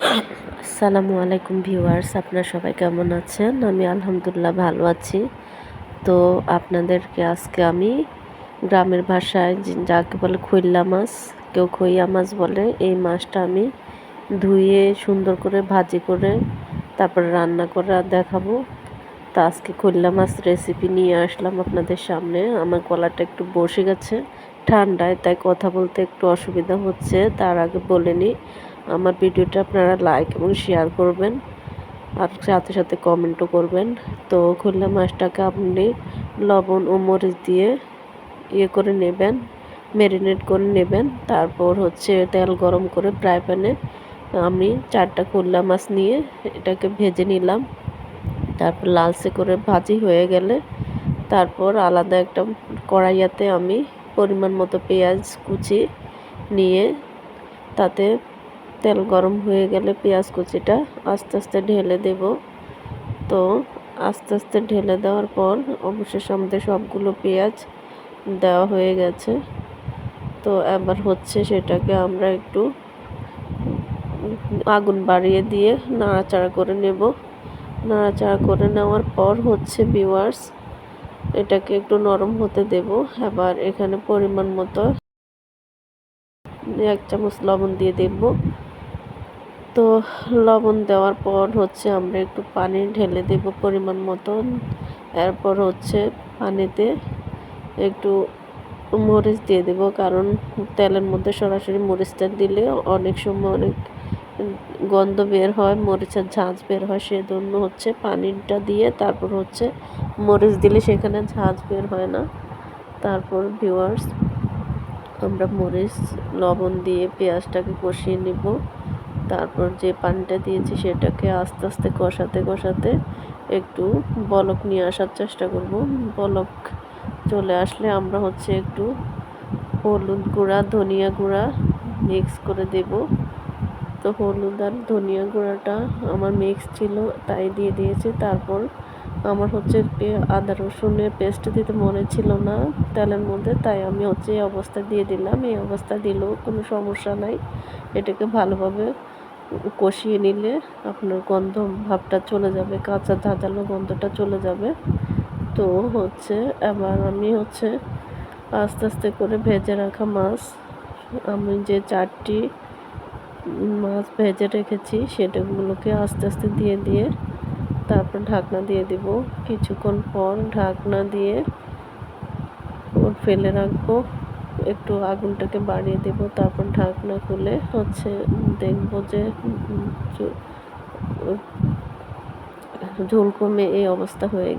আসসালামু আলাইকুম ভিউয়ার্স, আপনারা সবাই কেমন আছেন? আমি আলহামদুলিল্লাহ ভালো আছি। তো আপনাদেরকে আজকে আমি গ্রামের ভাষায় যাকে বলে খৈল্লা মাছ, কেউ খইয়া মাছ বলে, এই মাছটা আমি ধুয়ে সুন্দর করে ভাজি করে তারপর রান্না করে দেখাবো। তো আজকে খৈল্লা মাছ রেসিপি নিয়ে আসলাম আপনাদের সামনে। আমার গলাটা একটু বসে গেছে, ঠান্ডায়, তাই কথা বলতে একটু অসুবিধা হচ্ছে, তার আগে বলে নিই। আমার ভিডিওটা আপনারা লাইক এবং শেয়ার করবেন। আর সাথে সাথে কমেন্টও করবেন। তো খুলনা মাছটাকে আপনি লবণ ও মরিচ দিয়ে ইয়ে করে নেবেন ম্যারিনেট করে নেবেন। তারপর হচ্ছে তেল গরম করে ফ্রাই প্যানে আমি চারটা খুলনা মাছ নিয়ে এটাকে ভেজে নিলাম। তারপর লালচে করে ভাজি হয়ে গেলে তারপর আলাদা একটা কড়াইয়াতে আমি পরিমাণ মতো পেঁয়াজ কুচি নিয়ে তাতে তেল গরম হয়ে গেলে পেঁয়াজ কুচিটা আস্তে আস্তে ঢেলে দেব। তো আস্তে আস্তে ঢেলে দেওয়ার পর অবশেষ আমাদের সবগুলো পেঁয়াজ দেওয়া হয়ে গেছে। তো এবার হচ্ছে সেটাকে আমরা একটু আগুন বাড়িয়ে দিয়ে নাড়াচাড়া করে নেব। নাড়াচাড়া করে নেওয়ার পর হচ্ছে বিওয়ার্স এটাকে একটু নরম হতে দেব। এবার এখানে পরিমাণ মতো এক চামচ লবণ দিয়ে দেব। তো লবণ দেওয়ার পর হচ্ছে আমরা একটু পানি ঢেলে দেব পরিমাণ মতন। এরপর হচ্ছে পানিতে একটু মরিচ দিয়ে দেব, কারণ তেলের মধ্যে সরাসরি মরিচটা দিলে অনেক সময় অনেক গন্ধ বের হয়, মরিচের ঝাঁঝ বের হয়, সেজন্য হচ্ছে পানিটা দিয়ে তারপর হচ্ছে মরিচ দিলে সেখানে ঝাঁঝ বের হয় না। তারপর ভিউয়ার্স আমরা মরিচ, লবণ দিয়ে পেঁয়াজটাকে কষিয়ে নিব। তারপর যে পানিটা দিয়েছি সেটাকে আস্তে আস্তে কষাতে কষাতে একটু বলক নিয়ে আসার চেষ্টা করব। বলক চলে আসলে আমরা হচ্ছে একটু হলুদ গুঁড়া, ধনিয়া গুঁড়া মিক্স করে দেব। তো হলুদ আর ধনিয়া গুঁড়াটা আমার মিক্স ছিল, তাই দিয়ে দিয়েছি। তারপর আমার হচ্ছে আদা রসুনের পেস্ট দিতে মনে ছিল না তেলের মধ্যে, তাই আমি হচ্ছে এই অবস্থা দিয়ে দিলাম। এই অবস্থা দিলেও কোনো সমস্যা নাই। এটাকে ভালোভাবে কষিয়ে নিলে আপনার গন্ধ ভাবটা চলে যাবে, কাঁচা ঝাঁঝালো গন্ধটা চলে যাবে। তো হচ্ছে এবার আমি হচ্ছে আস্তে আস্তে করে ভেজে রাখা মাছ, আমি যে চারটি মাছ ভেজে রেখেছি সেটাগুলোকে আস্তে আস্তে দিয়ে দিয়ে তারপর ঢাকনা দিয়ে দিব। কিছুক্ষণ পর ঢাকনা দিয়ে ওর ফেলে রাখব। একটু আগুনটাকে বাড়িয়ে দেব, তারপর ঢাকনা খুলে হচ্ছে দেখব যে ঝোল কমে এই অবস্থা হয়ে